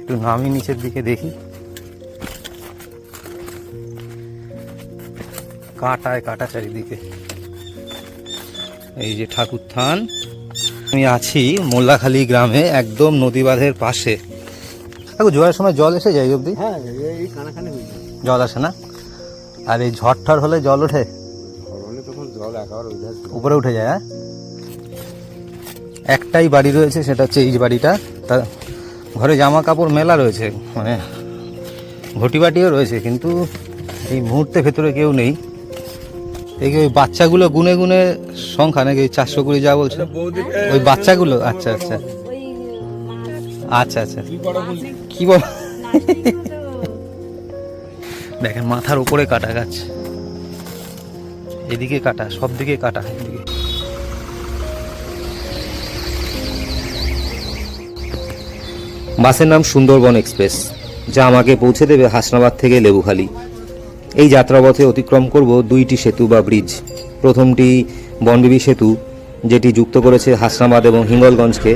একটু নামি নিচের দিকে দেখি। কাটায় কাটা চারিদিকে। এই যে ঠাকুর থান আমি আছি মোল্লাখালী গ্রামে একদম নদী বাঁধের পাশে। দেখো জোয়ারের সময় জল এসে যায় অবধি? হ্যাঁ জল আসে না? আর এই ঝড় হলে জল ওঠে? উপরে উঠে যায় হ্যাঁ? একটাই বাড়ি রয়েছে সেটা হচ্ছে এই বাড়িটা। তা ঘরে জামা কাপড় মেলা রয়েছে মানে ঘটি বাটিও রয়েছে কিন্তু এই মুহূর্তে ভেতরে কেউ নেই। এই যে ওই বাচ্চাগুলো গুনে গুনে সংখ্যা নাকি ওই চারশো কুড়ি যা বলছে? ওই বাচ্চাগুলো আচ্ছা আচ্ছা। আচ্ছা আচ্ছা। কি বল দেখেন মাথার উপরে কাটা গাছ। এদিকে কাটা, সব দিকে কাটা, এদিকে। বাসের নাম সুন্দরবন এক্সপ্রেস, যা আমাকে পৌঁছে দেবে হাসনাবাদ থেকে লেবুখালি। এই যাত্রাপথে অতিক্রম করব দুইটি সেতু বা ব্রিজ। প্রথমটি বনবিবি সেতু, যেটি যুক্ত করেছে হাসনাবাদ এবং হিঙ্গলগঞ্জকে।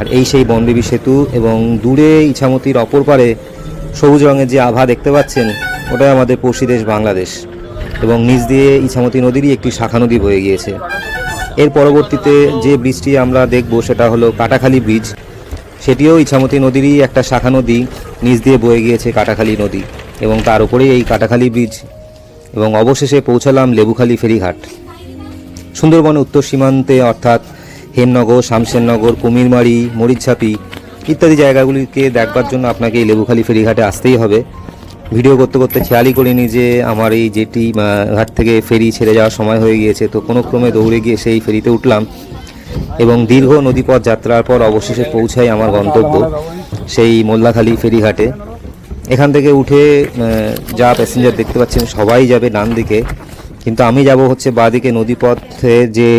আর এই সেই বনবিবি সেতু এবং দূরে ইছামতির অপর পারে সবুজ রঙের যে আভা দেখতে পাচ্ছেন, ওটাই আমাদের পড়শি দেশ বাংলাদেশ। এবং নিচ দিয়ে ইছামতি নদীরই একটি শাখা নদী বয়ে গিয়েছে। এর পরবর্তীতে যে ব্রিজটি আমরা দেখব সেটা হলো কাটাখালী ব্রিজ। সেটিও ইছামতি নদীরই একটা শাখা নদী, নিচ দিয়ে বয়ে গিয়েছে কাটাখালী নদী এবং তার উপরেই এই কাটাখালী ব্রিজ এবং অবশেষে পৌঁছালাম লেবুখালী ফেরিঘাট। সুন্দরবন উত্তর সীমান্তে অর্থাৎ হেমনগর, শামশেরনগর, কুমিরমারি মরিচছাপি ইত্যাদি জায়গাগুলিকে দেখবার জন্য আপনাকে এই লেবুখালী ফেরিঘাটে আসতেই হবে। ভিডিও করতে করতে খেয়ালই করিনি যে আমার এই যেটি ঘাট থেকে ফেরি ছেড়ে যাওয়ার সময় হয়ে গিয়েছে। তো কোনো ক্রমে দৌড়ে গিয়ে সেই ফেরিতে উঠলাম এবং দীর্ঘ নদীপথ যাত্রার পর অবশেষে পৌঁছাই আমার গন্তব্য, সেই মোল্লাখালী ফেরিঘাটে। এখান থেকে উঠে যা প্যাসেঞ্জার দেখতে পাচ্ছেন, সবাই যাবে ডান দিকে। কিন্তু আমি যাব হচ্ছে বাঁদিকে নদীপথে যে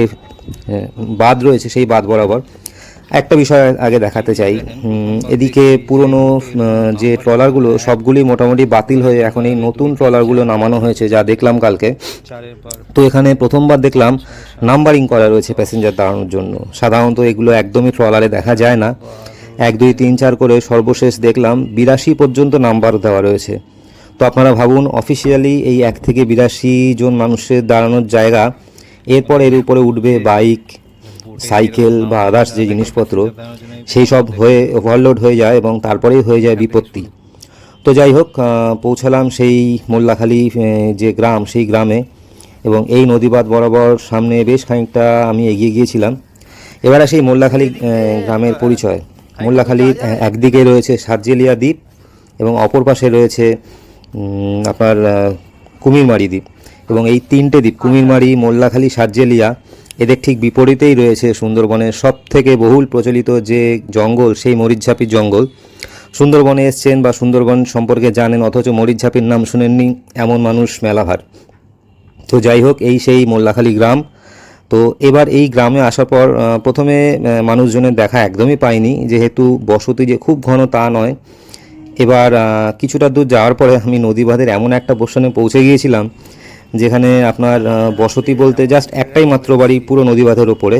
বাঁধ রয়েছে, সেই বাঁধ বরাবর। একটা বিষয় আগে দেখাতে চাই। এদিকে পুরনো যে ট্রলারগুলো সবগুলি মোটামুটি বাতিল হয়ে এখন এই নতুন ট্রলারগুলো নামানো হয়েছে, যা দেখলাম কালকে। তো এখানে প্রথমবার দেখলাম নাম্বারিং করা রয়েছে প্যাসেঞ্জার দাঁড়ানোর জন্য। সাধারণত এগুলো একদমই ট্রলারে দেখা যায় না। এক, দুই, তিন, চার করে সর্বশেষ দেখলাম বিরাশি পর্যন্ত নাম্বার দেওয়া রয়েছে। তো আপনারা ভাবুন, অফিসিয়ালি এই এক থেকে বিরাশি জন মানুষের দাঁড়ানোর জায়গা, এরপর এর উপরে উঠবে বাইক সাইকেল বা আদার্স যে জিনিসপত্র, সেই সব হয়ে ওভারলোড হয়ে যায় এবং তারপরেই হয়ে যায় বিপত্তি। তো যাই হোক পৌঁছালাম সেই মোল্লাখালী যে গ্রাম, সেই গ্রামে এবং এই নদীবাদ বরাবর সামনে বেশ খানিকটা আমি এগিয়ে গিয়েছিলাম। এবার আসি এই মোল্লাখালী গ্রামের পরিচয়। মোল্লাখালীর একদিকে রয়েছে সার্জেলিয়া দ্বীপ এবং অপর পাশে রয়েছে আপনার কুমিরমারি দ্বীপ এবং এই তিনটে দ্বীপ, কুমিরমারি, মোল্লাখালী সার্জেলিয়া এদের ঠিক বিপরীতেই রয়েছে সুন্দরবনের সব থেকে বহুল প্রচলিত যে জঙ্গল, সেই মরিচঝাপির জঙ্গল। সুন্দরবনে এসছেন বা সুন্দরবন সম্পর্কে জানেন, অথচ মরিচঝাপির নাম শুনেননি এমন মানুষ মেলাভার। তো যাই হোক, এই সেই মোল্লাখালী গ্রাম। তো এবার এই গ্রামে আসার পর প্রথমে মানুষজনের দেখা একদমই পাইনি। যেহেতু বসতি যে খুব ঘন তা নয়। এবার কিছুটা দূর যাওয়ার পরে আমি নদী বাঁধের এমন একটা পোর্শনে পৌঁছে গিয়েছিলাম যেখানে আপনার বসতি বলতে জাস্ট একটাই মাত্র বাড়ি পুরো নদী বাঁধের ওপরে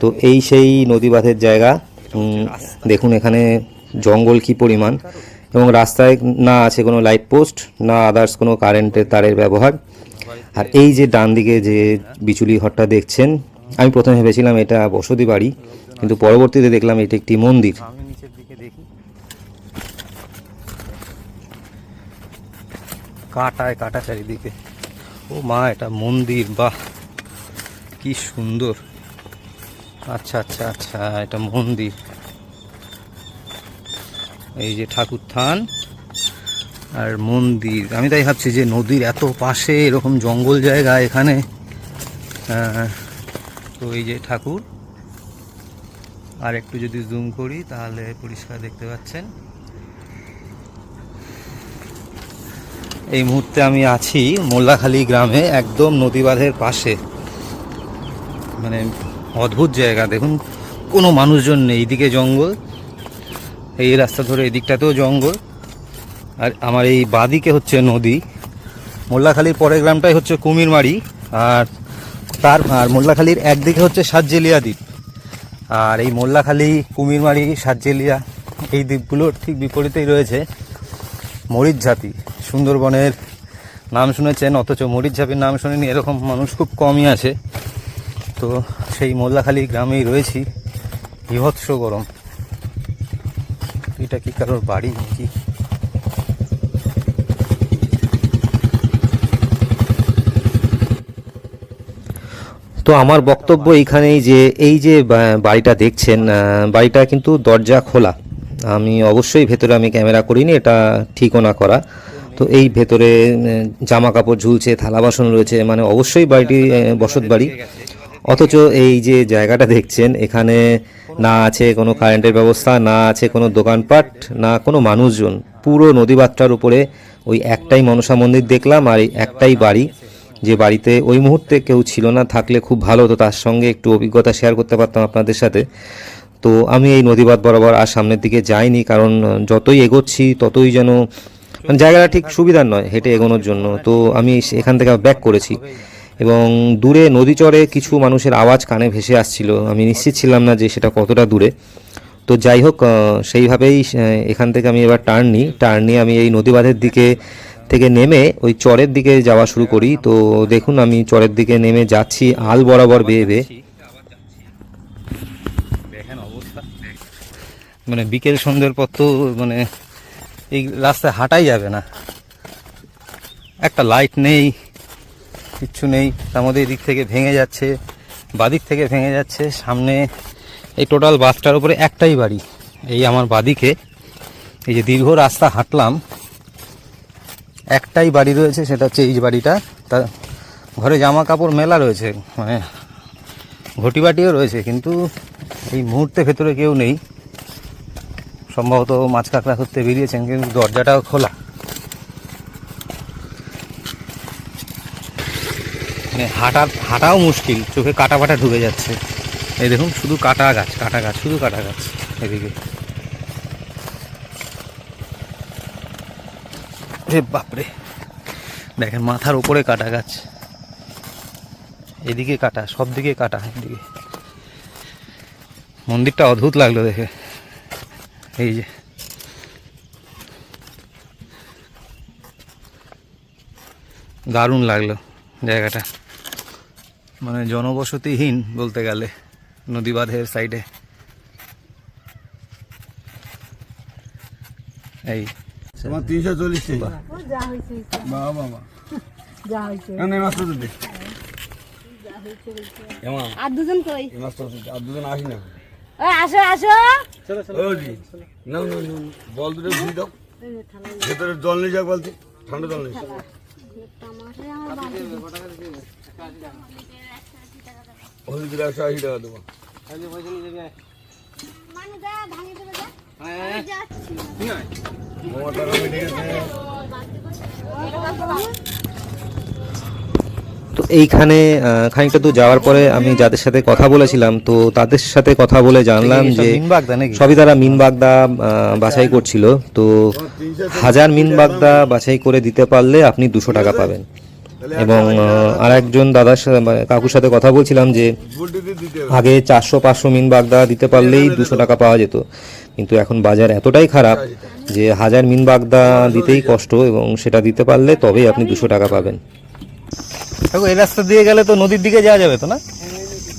তো এই সেই নদী বাঁধের জায়গা দেখুন এখানে জঙ্গল কি পরিমাণ। এবং রাস্তায় না আছে কোনো লাইট পোস্ট না আদার্স কোনো কারেন্টের তারের ব্যবহার। আর এই যে ডান দিকে যে বিচুলি ঘরটা দেখছেন, আমি প্রথমে ভেবেছিলাম এটা বসতি বাড়ি, কিন্তু পরবর্তীতে দেখলাম এটি একটি মন্দির। কাটায় কাটা চারিদিকে। ও মা এটা মন্দির বাহ। কি সুন্দর। আচ্ছা আচ্ছা আচ্ছা এটা মন্দির। এই যে ঠাকুর থান আর মন্দির। আমি তাই ভাবছি যে নদীর এত পাশে এরকম জঙ্গল জায়গা এখানে। আহ, তো এই যে ঠাকুর। আর একটু যদি জুম করি তাহলে পরিষ্কার দেখতে পাচ্ছেন। এই মুহূর্তে আমি আছি মোল্লাখালী গ্রামে, একদম নদীবাঁধের পাশে। মানে অদ্ভুত জায়গা, দেখুন, কোনো মানুষজন নেই। এইদিকে জঙ্গল, এই রাস্তা ধরে এদিকটাতেও জঙ্গল। আর আমার এই বাদিকে হচ্ছে নদী। মোল্লাখালীর পরের গ্রামটাই হচ্ছে কুমিরমারি, আর তার, আর মোল্লাখালীর একদিকে হচ্ছে সাতজেলিয়া দ্বীপ। আর এই মোল্লাখালী, কুমিরমারি, সাতজেলিয়া, এই দ্বীপগুলোর ঠিক বিপরীতেই রয়েছে মরিচঝাপি সুন্দরবনের নাম শুনেছেন, অথচ মরিচঝাপির নাম শুনেনি, এরকম মানুষ খুব কমই আছে। তো সেই মোল্লাখালী গ্রামেই রয়েছি। বিভৎস গরম। এটা কি কারোর বাড়ি নাকি? তো আমার বক্তব্য এইখানেই যে, এই যে বাড়িটা দেখছেন বাড়িটা কিন্তু দরজা খোলা। আমি অবশ্যই ভেতরে আমি ক্যামেরা করিনি, এটা ঠিকও না করা। তো এই ভেতরে জামা কাপড় ঝুলছে, থালা বাসন রয়েছে মানে অবশ্যই বাড়িটি বসত বাড়ি। অথচ এই যে জায়গাটা দেখছেন, এখানে না আছে কোনো কারেন্টের ব্যবস্থা, না আছে কোনো দোকানপাট, না কোনো মানুষজন। পুরো নদীবাতটার উপরে ওই একটাই মনসা মন্দির দেখলাম, আর এই একটাই বাড়ি। যে বাড়িতে ওই মুহূর্তে কেউ ছিল না, থাকলে খুব ভালো হতো, তার সঙ্গে একটু অভিজ্ঞতা শেয়ার করতে পারতাম আপনাদের সাথে। তো আমি এই নদীবাদ বরাবর আর সামনের দিকে যাইনি, কারণ, যতই এগোচ্ছি, ততই যেন মানে জায়গাটা ঠিক সুবিধার নয় হেঁটে এগোনোর জন্য। তো আমি এখান থেকে ব্যাক করেছি এবং দূরে নদী চরে কিছু মানুষের আওয়াজ কানে ভেসে আসছিল। আমি নিশ্চিত ছিলাম না যে সেটা কতটা দূরে। তো যাই হোক সেইভাবেই এখান থেকে আমি এবার টার্ন নিই। টার্ন নিয়ে আমি এই নদীবাঁধের দিকে থেকে নেমে ওই চরের দিকে যাওয়া শুরু করি। তো দেখুন আমি চরের দিকে নেমে যাচ্ছি আল বরাবর বেয়ে বেয়ে। অবস্থা। মানে বিকেল সন্ধ্যের পর তো মানে এই রাস্তায় হাঁটাই যাবে না। একটা লাইট নেই, কিচ্ছু নেই। তার মধ্যে এদিক থেকে ভেঙে যাচ্ছে, বাদিক থেকে ভেঙে যাচ্ছে। সামনে এই টোটাল বাসটার উপরে একটাই বাড়ি। এই আমার বাদিকে। এই যে দীর্ঘ রাস্তা হাঁটলাম, একটাই বাড়ি রয়েছে, সেটা হচ্ছে এই বাড়িটা। তা ঘরে জামা কাপড় মেলা রয়েছে মানে ঘটি বাটিও রয়েছে, কিন্তু এই মুহূর্তে ভেতরে কেউ নেই। সম্ভবত মাছ কাঁকড়া করতে বেরিয়েছেন, কিন্তু দরজাটাও খোলা। মানে হাঁটা, হাঁটাও মুশকিল, চোখে কাটা ফাটা ঢুকে যাচ্ছে। এই দেখুন, শুধু কাটা গাছ কাটা গাছ, শুধু কাটা গাছ এদিকে। রে বাপরে, দেখেন মাথার উপরে কাটা গাছ। এদিকে কাটা সব দিকে কাটা এদিকে। মন্দিরটা অদ্ভুত লাগল দেখে। এই যে। দারুণ লাগল জায়গাটা। মানে জনবসতিহীন বলতে গেলে নদী বাঁধের সাইডে। এই। তোমার তিনশো চল্লিশ। বাবা বাবা আর দুজন কই? আর আসি না। আসো আসো। না না না বল দুটো দিয়ে দাও। ভেতরে জল নিয়ে যাও বলতে। ঠান্ডা জল নিয়ে যাও। একশো আশি টাকা দেবো। তোমার টাকা মিটে গেছে। তো এইখানে খানিকটা তো যাওয়ার পরে আমি যাদের সাথে কথা বলেছিলাম তো তাদের সাথে কথা বলে জানলাম যে সবই তারা মিন বাগদা বাছাই করছিল। তো হাজার মিন বাগদা বাছাই করে দিতে পারলে আপনি দুশো টাকা পাবেন। এবং আর একজন দাদার সাথে কাকুর সাথে কথা বলছিলাম যে আগে চারশো পাঁচশো মিন বাগদা দিতে পারলেই দুশো টাকা পাওয়া যেত। কিন্তু এখন বাজার এতটাই খারাপ যে হাজার মিন বাগদা দিতেই কষ্ট এবং সেটা দিতে পারলে তবেই আপনি দুশো টাকা পাবেন। দেখো, এই রাস্তা দিয়ে গেলে তো নদীর দিকে যাওয়া যাবে তো না?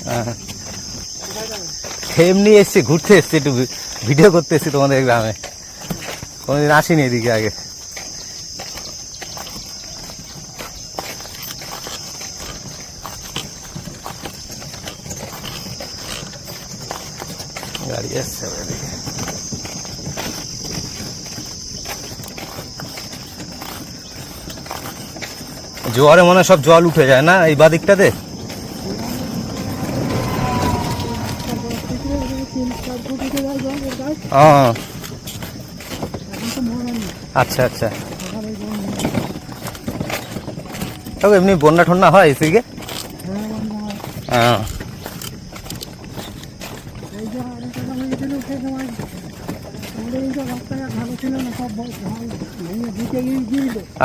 হ্যাঁ। এমনি এসছি, ঘুরতে এসছি, একটু ভিডিও করতে এসছি তোমাদের গ্রামে। কোনোদিন আসিনি এদিকে আগে। গাড়ি এসছে জোয়ারে মনে হয় সব জল উঠে যায় না এই বাদিকটাতে? ও আচ্ছা আচ্ছা। তবে এমনি বন্যা টন্যা হয় এদিকে হ্যাঁ।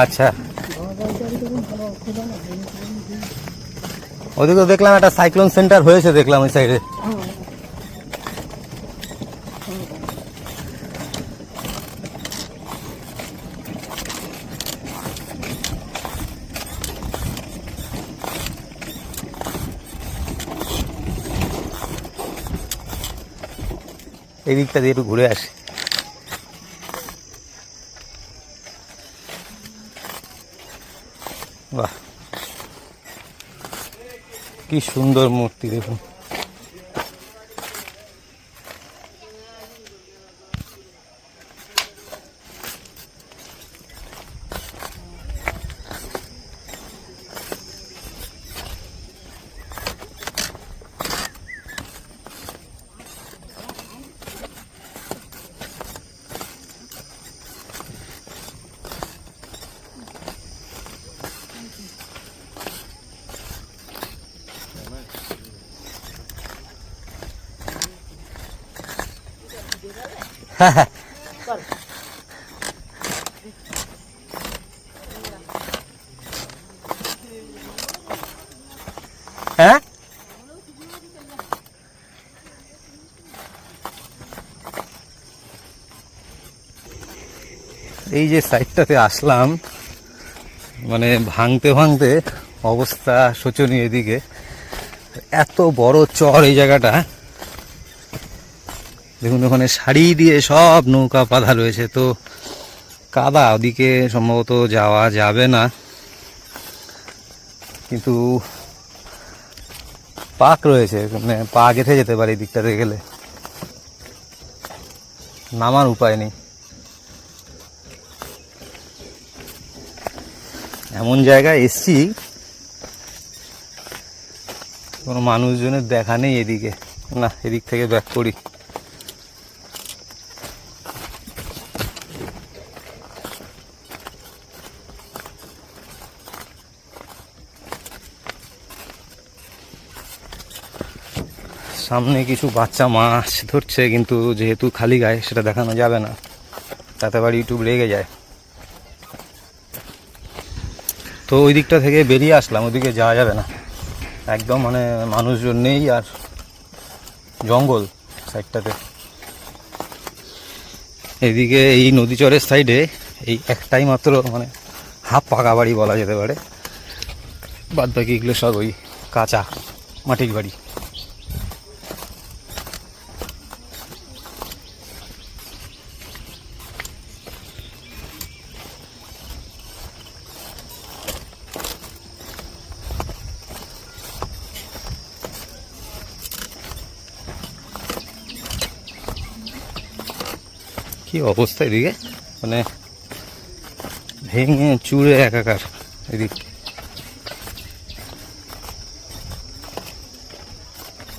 আচ্ছা। ওদিকে দেখলাম একটা সাইক্লোন সেন্টার হয়েছে দেখলাম ওই সাইডে। এই দিকটা দিয়ে একটু ঘুরে আসি। কি সুন্দর মূর্তি দেখুন। হ্যাঁ? এই যে সাইডটাতে আসলাম মানে ভাঙতে ভাঙতে অবস্থা শোচনীয় এদিকে। এত বড় চর এই জায়গাটা দেখুন, ওখানে শাড়ি দিয়ে সব নৌকা বাঁধা রয়েছে। তো কাদা, ওদিকে সম্ভবত যাওয়া যাবে না। কিন্তু পাক রয়েছে মানে পা গেঁথে যেতে পারে এই দিকটাতে গেলে। নামার উপায় নেই। এমন জায়গায় এসছি, কোনো মানুষজনের দেখা নেই এদিকে। না, এদিক থেকে ব্যাক করি। সামনে কিছু বাচ্চা মাছ ধরছে, কিন্তু যেহেতু খালি গায়ে সেটা দেখানো যাবে না। তাতে আবার ইউটিউব রেগে যায়। তো ওই দিকটা থেকে বেরিয়ে আসলাম, ওদিকে যাওয়া যাবে না। একদম মানে মানুষজন নেই আর জঙ্গল সাইডটাতে। এদিকে এই নদী চরের সাইডে এই একটাই মাত্র মানে হাফ পাকা বাড়ি বলা যেতে পারে। বাদ বাকি এগুলো সব ওই কাঁচা মাটির বাড়ি। কি অবস্থা এদিকে? মানে ভেঙে চুড়ে একাকার এদিক।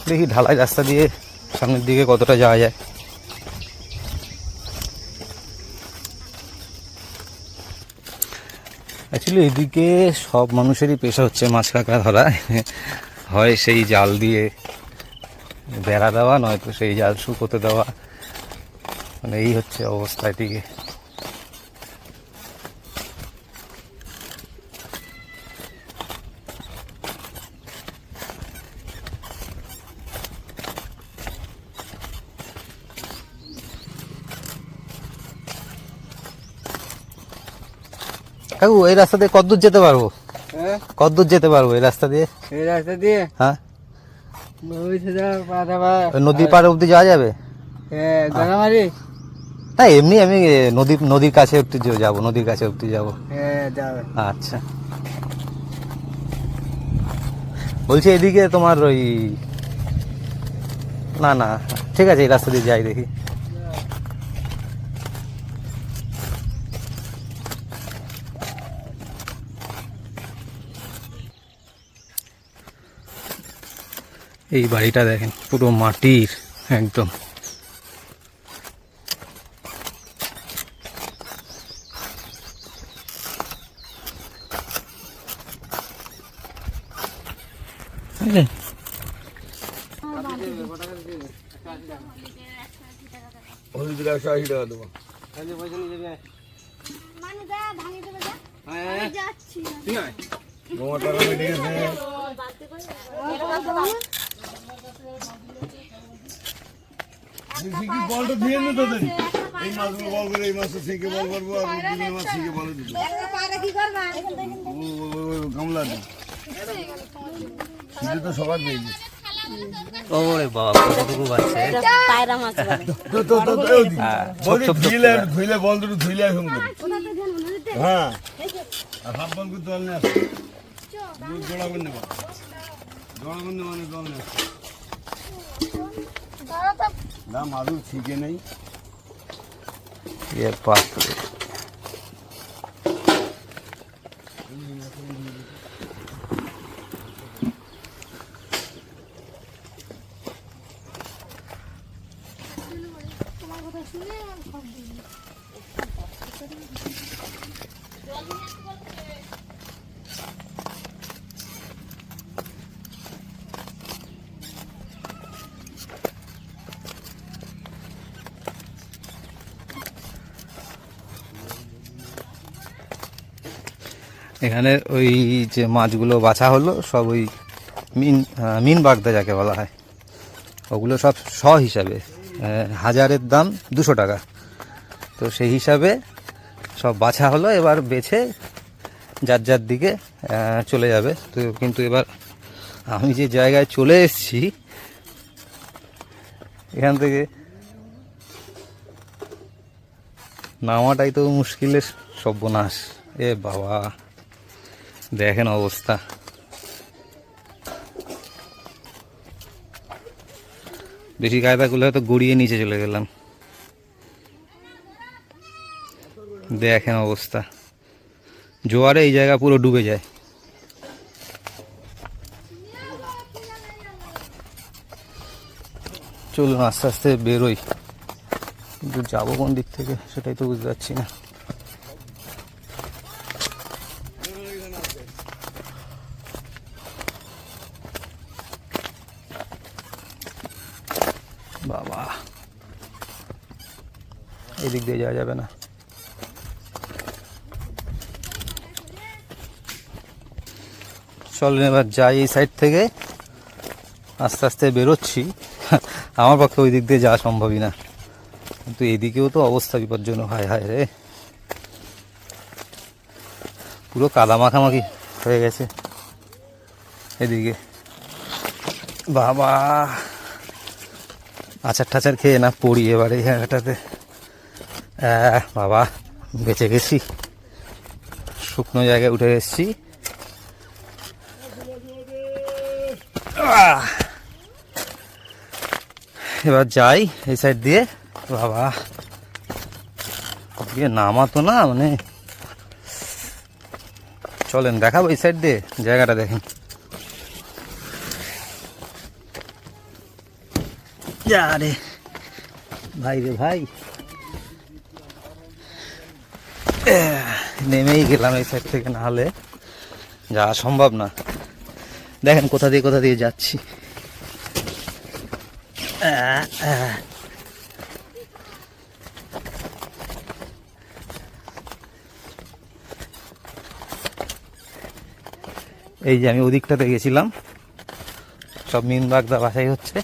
দেখি ঢালাই রাস্তা দিয়ে সামনের দিকে কতটা যাওয়া যায়। অ্যাকচুয়ালি এদিকে সব মানুষেরই পেশা হচ্ছে মাছ কাঁকড়া ধরা। হয় সেই জাল দিয়ে বেড়া দেওয়া, নয়তো সেই জাল শুকোতে দেওয়া। এই হচ্ছে অবস্থা এদিকে। কাকু এই রাস্তা দিয়ে কদ্দূর যেতে পারব? হ্যাঁ? কদ্দূর যেতে পারব এই রাস্তা দিয়ে? এই রাস্তা দিয়ে? হ্যাঁ। ওই সোজা পাতা পা ওই নদীর পাড়ে অব্দি যাওয়া যাবে? হ্যাঁ না এমনি আমি নদী নদীর কাছে যে- যাব নদীর কাছে অব্দি যাব। হ্যাঁ যাবে। আচ্ছা। বলছি এদিকে তোমার ওই না না ঠিক আছে এই রাস্তা দিয়ে যাই দেখি। এই বাড়িটা দেখেন পুরো মাটির একদম বুঝলেন? হলুদের একশো আশি টাকা দেবো মানে যা ভাঙে দেবে যা আমি যাচ্ছি না। তোমার টাকা বেটে গেছে সিকি বলটা দিয়ে নে তোদের এই মাছগুলো বল করে এই মাছটা সিকে বল করব আর দুদিন মাছ সিকে বলে দিবো গামলা নেই সিকে তো সবার পেয়ে গেছে ওরে বাবা কতটুকু বাচ্চা পায়রা মাছ তো তো তো তো বলি ধুইলে ধুইলে বল দুটো ধুইলে এখন হ্যাঁ। আর হাফ বল দল নিয়ে আসো দুধ জোড়া করে নেবা। জোড়া করে নেবা মানে দল নিয়ে আসো না মাদুর শিখে নেই। বাপ রে। এখানে ওই যে মাছগুলো বাছা হলো, সব ওই মিন মিন বাগদা যাকে বলা হয়। ওগুলো সব শ হিসাবে হাজারের দাম দুশো টাকা। তো সেই হিসাবে সব বাছা হলো, এবার বেছে যার যার দিকে চলে যাবে। তো কিন্তু এবার আমি যে জায়গায় চলে এসেছি, এখান থেকে নামাটাই তো মুশকিলের সর্বনাশ এ বাবা। দেখেন অবস্থা। বেশি কায়দা করলে হয়তো গড়িয়ে নিচে চলে গেলাম। দেখেন অবস্থা। জোয়ারে এই জায়গা পুরো ডুবে যায়। চলুন আস্তে আস্তে বেরোই। কিন্তু যাব কোন দিক থেকে সেটাই তো বুঝতে পারছি না বাবা এদিক দিয়ে যাওয়া যাবে না। চলেন এবার যাই এই সাইড থেকে। আস্তে আস্তে বেরোচ্ছি। আমার পক্ষে ওই দিক দিয়ে যাওয়া সম্ভবই না। কিন্তু এদিকেও তো অবস্থা বিপজ্জনক। হায় হায় রে। পুরো কাদা মাখামাখি হয়ে গেছে। এদিকে। বাবা। আচার টাচার খেয়ে না পড়ি এবার এই জায়গাটাতে বাবা, বেঁচে গেছি। শুকনো জায়গায় উঠে এসেছি। এবার যাই এই সাইড দিয়ে। বাবা দিয়ে নামাতো না মানে চলেন, দেখাবো এই সাইড দিয়ে জায়গাটা দেখেন। যা রে, ভাই রে ভাই। নেমেই গেলাম এই সাইড থেকে না হলে যাওয়া সম্ভব না দেখেন কোথা দিয়ে কোথা দিয়ে যাচ্ছি। এই যে আমি ওদিকটাতে গেছিলাম, সব মিন বাগদা বাসাই হচ্ছে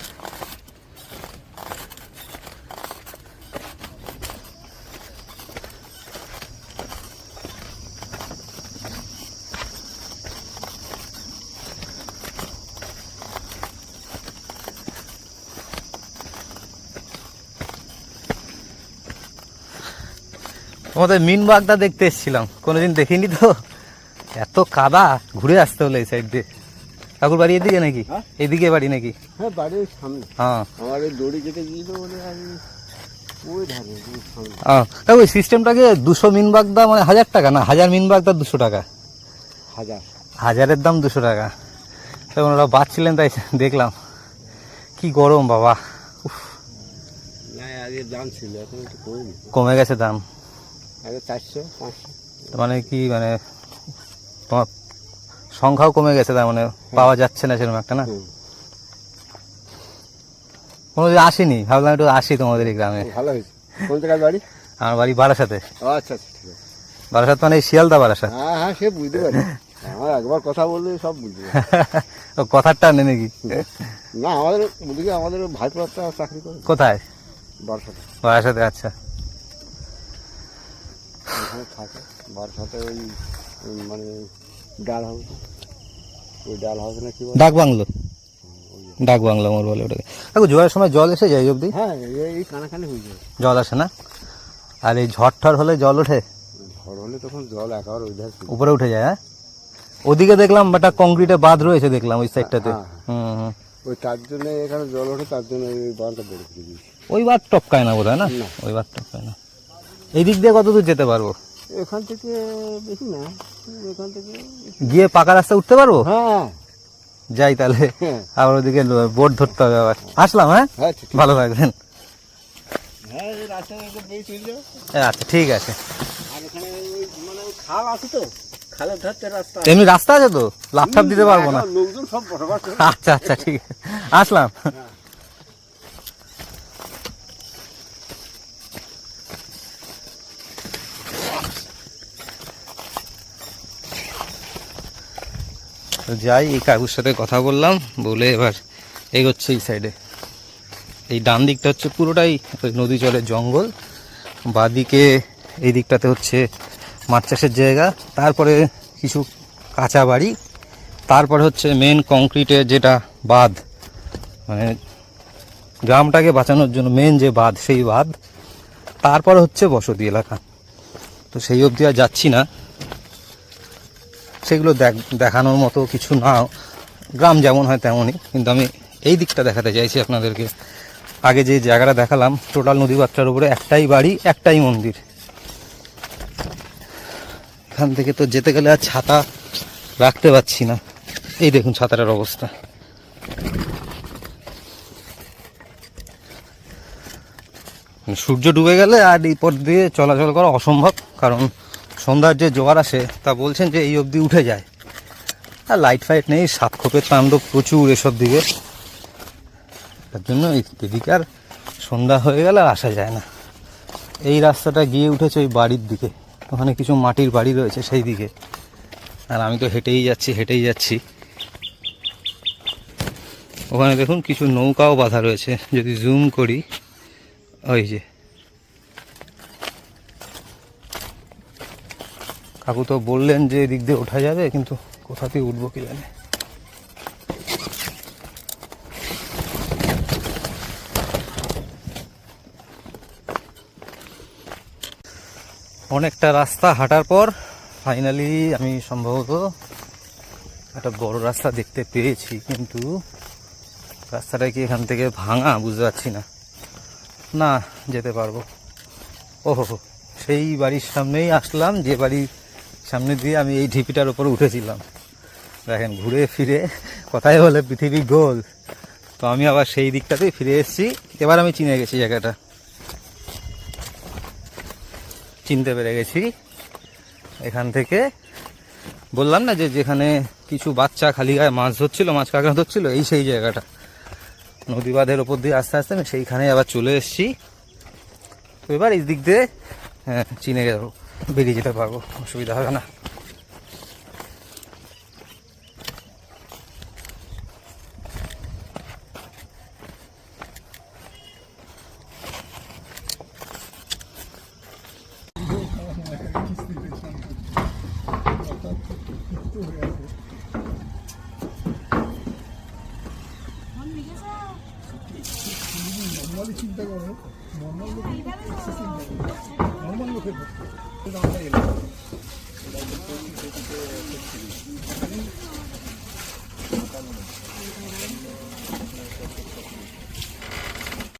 তোমাদের মিন বাগদা দেখতে এসেছিলাম। কোনোদিন দেখিনি তো? এত কাদা। ঘুরে আসতে হলো এই সাইড দিয়ে। ঠাকুর বাড়ি এদিকে নাকি? হ্যাঁ? এদিকে বাড়ি নাকি? হ্যাঁ বাড়ির সামনে। হ্যাঁ। আমার এই দড়ি কেটে গিয়েছিল বলে আমি ওই সিস্টেমটাকে দুশো মিন বাগদা মানে হাজার টাকা না? হাজার মিন বাগদা দুশো টাকা। হাজার। হাজারের দাম দুশো টাকা। তখন ওরা বাঁচছিলেন তাই দেখলাম। কি গরম বাবা। উফ, না আগে দাম ছিল এখন একটু কমে কমে গেছে দাম। আগে চারশো পাঁচশো। মানে কি মানে তোমার সংখ্যাও কমে গেছে তার মানে পাওয়া যাচ্ছে না সেরকম একটা না। কোনোদিন আসিনি ভাবলাম একটু আসি তোমাদের এই গ্রামে। ভালো হয়েছে। কোন জায়গায় বাড়ি? আমার বাড়ি বারাসাতে। আচ্ছা আচ্ছা ঠিক আছে। বারাসাত মানে শিয়ালদা বারাসাত। হ্যাঁ হ্যাঁ সে বুঝতে পারি। আমার একবার কথা বললে সব বুঝবে ও কথার টানে নাকি না আমাদের ওদিকে আমাদের ভাইপো চাকরি করে। কোথায়? বারসাতে। বারাসাতে আচ্ছা। ওখানে থাকে। বারসাতে ওই ওই মানে ডাল হাউস। ওই ডাল হাউস না কি ডাক বাংলো। ডাক বাংলো মোর বলে ওটাকে। দেখো জোয়ারের সময় জল এসে যায় অবধি। হ্যাঁ এই- কানাকানি হয়ে যায়। জল আসে না। আর এই ঝড় ঠড় হলে জল ওঠে? ঝড় হলে তখন জল একেবারে ওই ধার উপরে উঠে যায় হ্যাঁ? ওদিকে দেখলাম একটা কংক্রিটে বাঁধ রয়েছে দেখলাম ওই সাইডটাতে হ্যাঁ, হুম হুম। ওই তার জন্য এখানে জল ওঠে তার জন্য ওই বাঁধটা বেড়ে ওই বাদ টপকায় না বোধ হয় না। ওই বাদ টপকায় না। এই দিক দিয়ে কত দূর যেতে পারব? এখান থেকে বেশি না এখান থেকে গিয়ে পাকা রাস্তা উঠতে পারব? হ্যাঁ। যাই তাহলে হ্যাঁ। আবার ওদিকে বোট ধরতে হবে আবার। আসলাম হ্যাঁ? হ্যাঁ ভালো থাকবেন। আচ্ছা ঠিক আছে। মানে রাস্তা। এমনি রাস্তা আছে তো? দিতে পারব না। আচ্ছা আচ্ছা ঠিক আছে। আসলাম। তো যাই, এই কাকুর সাথে কথা বললাম, বলে এবার এগোচ্ছে এই সাইডে এই ডান দিকটা হচ্ছে পুরোটাই ওই নদী জলের জঙ্গল, বাদিকে এই দিকটাতে হচ্ছে মাছ চাষের জায়গা, তারপরে কিছু কাঁচা বাড়ি, তারপরে হচ্ছে মেন কংক্রিটের যেটা বাঁধ মানে গ্রামটাকে বাঁচানোর জন্য মেন যে বাঁধ, সেই বাঁধ, তারপরে হচ্ছে বসতি এলাকা। তো সেই অবধি আর যাচ্ছি না। সেগুলো দেখ- দেখানোর মতো কিছু না। গ্রাম যেমন হয় তেমনই। কিন্তু আমি এই দিকটা দেখাতে চাইছি আপনাদেরকে। আগে যে জায়গাটা দেখালাম, টোটাল নদী বাচ্চার উপরে একটাই বাড়ি, একটাই মন্দির। এখান থেকে তো যেতে গেলে আর ছাতা রাখতে পারছি না। এই দেখুন ছাতাটার অবস্থা। সূর্য ডুবে গেলে আর এই পথ দিয়ে চলাচল করা অসম্ভব, কারণ সন্ধ্যার যে জোয়ার আসে, তা বলছেন যে এই অবধি উঠে যায়। আর লাইট ফাইট নেই সাত খোপের তাণ্ডব প্রচুর এসব দিকে। তার জন্য এদিকে আর সন্ধ্যা হয়ে গেলে আসা যায় না। এই রাস্তাটা গিয়ে উঠেছে ওই বাড়ির দিকে। ওখানে কিছু মাটির বাড়ি রয়েছে সেই দিকে। আর আমি তো হেঁটেই যাচ্ছি হেঁটেই যাচ্ছি। ওখানে দেখুন কিছু নৌকাও বাঁধা রয়েছে। যদি জুম করি, ওই যে কাকু তো বললেন যে এদিক দিয়ে ওঠা যাবে, কিন্তু কোথা উঠবো কি জানে? অনেকটা রাস্তা হাঁটার পর ফাইনালি আমি সম্ভবত একটা বড় রাস্তা দেখতে পেয়েছি, কিন্তু রাস্তাটা কি এখান থেকে ভাঙা বুঝতে পারছি না। না, যেতে পারব। ওহো, সেই বাড়ির সামনেই আসলাম, যে বাড়ির সামনে দিয়ে আমি এই ঢিপিটার উপরে উঠেছিলাম। দেখেন ঘুরে ফিরে কথাই বলে পৃথিবী গোল। তো আমি আবার সেই দিকটাতেই ফিরে এসেছি। এবার আমি চিনে গেছি জায়গাটা। চিনতে পেরে গেছি। এখান থেকে বললাম না যে যেখানে কিছু বাচ্চা খালি গায়ে মাছ ধরছিল মাছ কাঁকড়া ধরছিল এই সেই জায়গাটা। নদী বাঁধের ওপর দিয়ে আস্তে আস্তে আমি সেইখানে আবার চলে এসেছি। এবার এই দিক দিয়ে হ্যাঁ, চিনে যাব। বেরিয়ে যেতে পারব অসুবিধা হবে না।